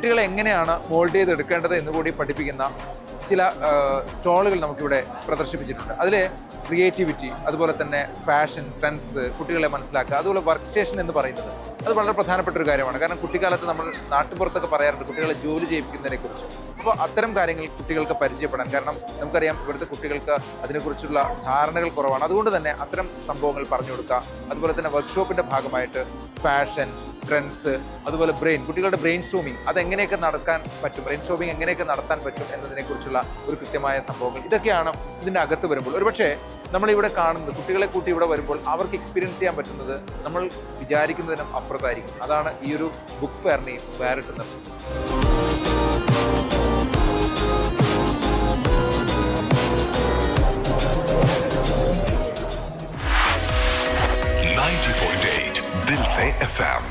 കുട്ടികളെ എങ്ങനെയാണ് മോൾഡ് ചെയ്തെടുക്കേണ്ടത് എന്ന് കൂടി പഠിപ്പിക്കുന്ന ചില സ്റ്റോളുകൾ നമുക്കിവിടെ പ്രദർശിപ്പിച്ചിട്ടുണ്ട്. അതിൽ ക്രിയേറ്റിവിറ്റി അതുപോലെ തന്നെ ഫാഷൻ ട്രെൻഡ്സ് കുട്ടികളെ മനസ്സിലാക്കുക അതുപോലെ വർക്ക് സ്റ്റേഷൻ എന്ന് പറയുന്നത്. അത് വളരെ പ്രധാനപ്പെട്ട ഒരു കാര്യമാണ്. കാരണം കുട്ടിക്കാലത്ത് നമ്മൾ നാട്ടുപുറത്തൊക്കെ പറയാറുണ്ട് കുട്ടികളെ ജോലി ചെയ്യിപ്പിക്കുന്നതിനെ കുറിച്ച് അപ്പോൾ അത്തരം കാര്യങ്ങൾ കുട്ടികൾക്ക് പരിചയപ്പെടാൻ കാരണം നമുക്കറിയാം ഇവിടുത്തെ കുട്ടികൾക്ക് അതിനെക്കുറിച്ചുള്ള ധാരണകൾ കുറവാണ്. അതുകൊണ്ട് തന്നെ അത്തരം സംഭവങ്ങൾ പറഞ്ഞു കൊടുക്കുക. അതുപോലെ തന്നെ വർക്ക്ഷോപ്പിന്റെ ഭാഗമായിട്ട് ഫാഷൻ ന്യൂട്രൻസ് അതുപോലെ ബ്രെയിൻ കുട്ടികളുടെ ബ്രെയിൻ സ്റ്റോമിങ് അതെങ്ങനെയൊക്കെ നടക്കാൻ പറ്റും? ബ്രെയിൻ സ്റ്റോമിങ് എങ്ങനെയൊക്കെ നടത്താൻ പറ്റും എന്നതിനെക്കുറിച്ചുള്ള ഒരു കൃത്യമായ സംഭവങ്ങൾ. ഇതൊക്കെയാണ് ഇതിന്റെ അകത്ത് വരുമ്പോൾ. ഒരുപക്ഷേ നമ്മളിവിടെ കാണുന്നത് കുട്ടികളെ കൂട്ടി ഇവിടെ വരുമ്പോൾ അവർക്ക് എക്സ്പീരിയൻസ് ചെയ്യാൻ പറ്റുന്നത് നമ്മൾ വിചാരിക്കുന്നതിനും അപ്പുറത്തായിരിക്കും. അതാണ് ഈ ഒരു ബുക്ക് ഫെയറിനെയും വേറിട്ടുന്നത്. FM.